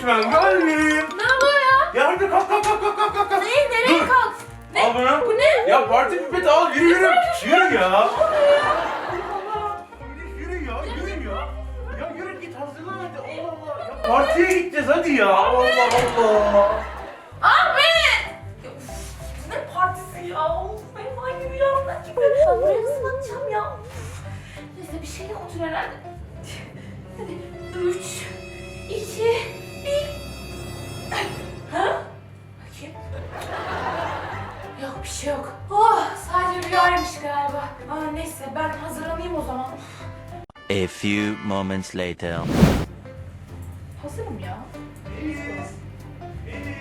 lütfen gelmeyin. Ne oluyor ya? Ya hadi kalk kalk kalk kalk kalk kalk. kalk. Ne? Nereye Dur. kalk? Ne? Al bunu. Bu ne? Ya parti pipeti al yürü yürü. Yürü ya. Yürü ya yürü ya. Ya yürü git hazırlan hadi Allah Allah. Ya partiye gideceğiz hadi ya. Allah Allah. Ahmet! Ya, uf, ne partisi ya? Of, benim aynı rüyamda gibi. Ben buraya nasıl bakacağım ya? Uf. Neyse bir şey yoktur herhalde. A few moments later. Hazırım ya. Melis. Melis.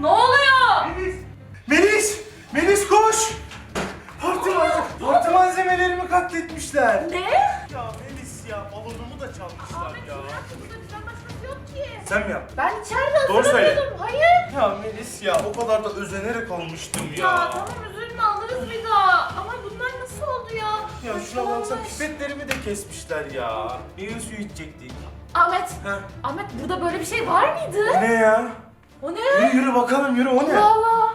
Ne oluyor? Melis. Melis. Melis koş. Parti, malze- parti malzemelerimi katletmişler. Ne? Ya Melis ya balonumu da çalmışlar Ahmet ya. burada bizden başkası yok ki. Sen mi yaptın? Ben içeride Doğru söyle. hazırlanıyordum. Hayır. Ya Melis ya o kadar da özenerek almıştım ya. Ya tamam üzülme alırız bir daha. Ama bunlar ya? Ya şuna baksana Saçmalamış. pipetlerimi de kesmişler ya. Meyve suyu içecektik. Ahmet, Heh. Ahmet burada böyle bir şey var mıydı? Ne ya? O ne? Yürü yürü bakalım yürü o ne? Allah Allah.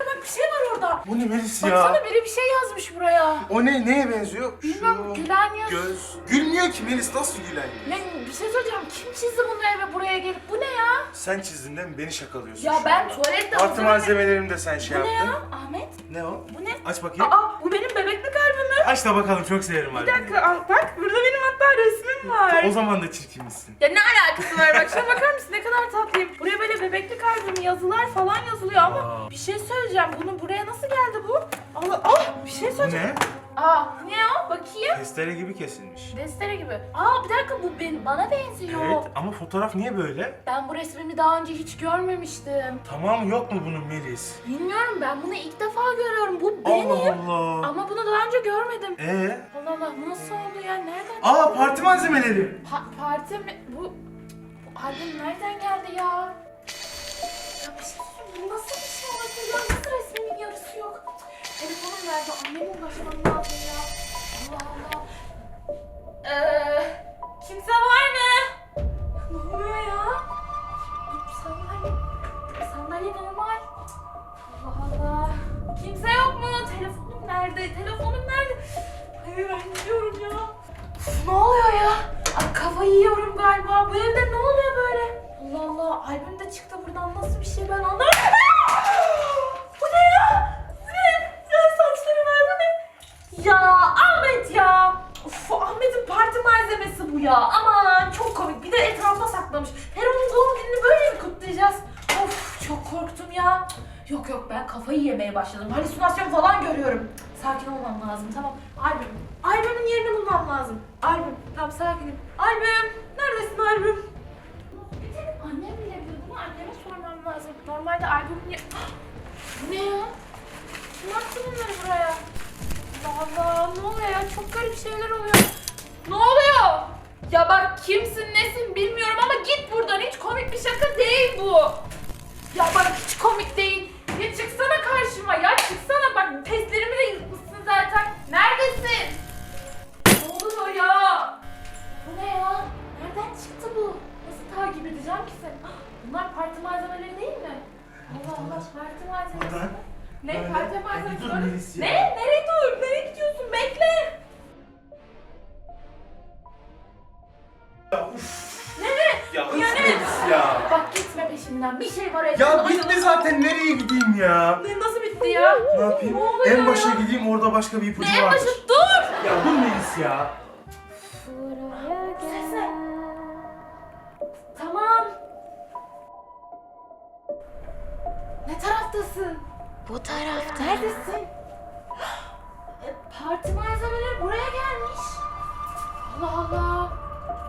Bak bir şey var orada. Bu ne Melis ya? Baksana biri bir şey yazmış buraya. O ne neye benziyor? Bilmem gülen yüz. Göz. Gülmüyor ki Melis nasıl gülen yüz? Ne, bir şey söyleyeceğim. Kim çizdi bunu eve buraya gelip? Bu ne ya? Sen çizdin değil mi? Beni şakalıyorsun Ya şu ben anda. tuvalette Parti hazırlanıyorum. malzemelerimi de sen şey Bu ne yaptın. ya? Ahmet? Ne o? Bu ne? Aç bakayım. Aa bu benim bebeklik albümüm. Aç da bakalım çok severim Bir dakika al, bak burada benim hatta resmim var. O zaman da çirkinmişsin. Ya ne alakası var bak şuna bakar mısın ne kadar tatlıyım. Buraya böyle bebeklik albümü yazılar falan yazılıyor ama Aa. bir şey söyleyeceğim. Bunun buraya nasıl geldi bu? Allah ah bir şey söyleyeceğim. ne? Aa ne o? Bakayım. Testere gibi kesilmiş. Destere gibi. Aa bir dakika bu ben, bana benziyor. Evet ama fotoğraf niye böyle? Ben bu resmimi daha önce hiç görmemiştim. Tamam yok mu bunun Melis? Bilmiyorum ben bunu ilk defa görüyorum. Bu benim. Allah Allah. Ama bunu daha önce görmedim. Ee? Allah Allah bu nasıl oldu ya? Nereden? Aa parti malzemeleri. Pa- parti mi? Bu, bu albüm nereden geldi ya? Ya bir şey söyleyeyim, bu nasıl bir şey olabilir ya? Nasıl resmimin yarısı yok? Telefonum nerede? Anneme ulaşmam lazım ya. Allah Allah. Ee, kimse var mı? Ne oluyor ya? Dur, Sandalye, sandalye normal. Allah Allah. Kimse yok mu? Telefonum nerede? Telefonum nerede? Hayır ben gidiyorum ya. Uf, ne oluyor ya? Ay, kafayı yiyorum galiba. Bu evde ne oluyor böyle? Allah Allah. Albüm de çıktı buradan. Nasıl bir şey ben anlamadım. Ya. Aman çok komik. Bir de etrafa saklamış. Her onun doğum gününü böyle mi kutlayacağız? Of çok korktum ya. Yok yok ben kafayı yemeye başladım. Halüsinasyon falan görüyorum. Sakin olmam lazım tamam. Albüm. Albümün yerini bulmam lazım. Albüm. Tamam sakinim. Albüm. Neredesin albüm? Takip edeceğim ki seni? Ah, Bunlar parti malzemeleri değil mi? Allah Allah parti malzemesi. Ne parti Ya malzemesi? dur? Melis ya. Ne? Nereye dur? Nereye gidiyorsun? Bekle. Ya uf. Nereye? Ya uf Ya ne? Melis ya. Bak gitme peşimden. Bir şey var Ya etrafında. bitti zaten nereye gideyim ya? Ne, nasıl bitti ya? Ne yapayım? Ne oluyor en başa ya? gideyim orada başka bir ipucu Ne en vardır. başı? Dur! Ya dur Melis ya. Ne taraftasın? Bu tarafta. Neredesin? E, Parti malzemeleri buraya gelmiş. Allah Allah.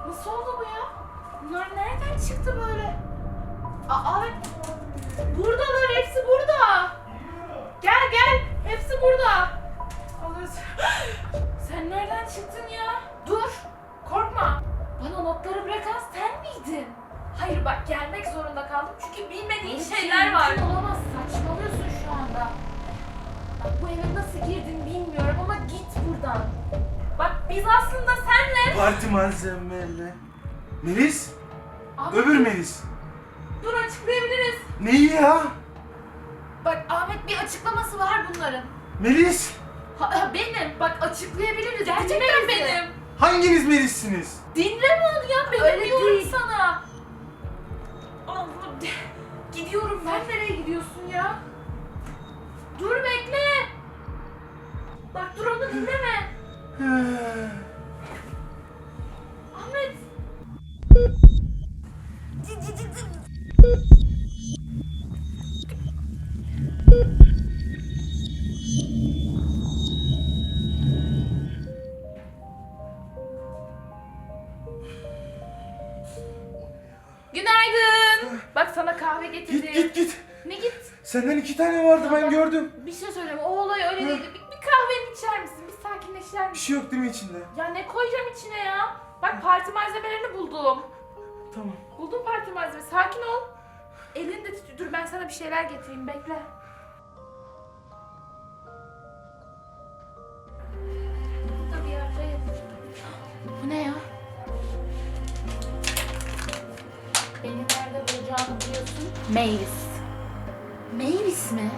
Nasıl oldu bu ya? Bunlar nereden çıktı böyle? Aa, buradalar hepsi burada. Gel gel hepsi burada. Alırız. Sen nereden çıktın ya? Dur korkma. Bana notları bırakan sen miydin? Hayır bak gelmek zorunda kaldım çünkü bilmediğin şeyler var. Olamaz saçmalıyorsun şu anda. Bak bu eve nasıl girdin bilmiyorum ama git buradan. Bak biz aslında senle... Parti malzemeleri. Melis? Abi, Öbür Melis. Dur açıklayabiliriz. Neyi ya? Bak Ahmet bir açıklaması var bunların. Melis. Ha, ha, benim. Bak açıklayabiliriz. Gerçekten benim. Hanginiz Melis'siniz? Dinleme onu ya. Ben Öyle diyorum değil. sana. Dur onu dinleme. Ahmet. Günaydın. Bak sana kahve getirdim. Git git git. Ne git? Senden iki tane vardı ben gördüm. Bir şey söyleyeyim. O olay öyle değildi. Bir, bir kahveni içer misin? Bir sakinleşir Bir misin? şey yok değil mi içinde? Ya ne koyacağım içine ya? Bak parti malzemelerini buldum. Tamam. Buldum parti malzemesi. Sakin ol. Elini de tut. Dur ben sana bir şeyler getireyim. Bekle. Burada bir yerdeyim. Bu ne ya? Beni nerede bulacağını biliyorsun. Mavis. Mavis mi?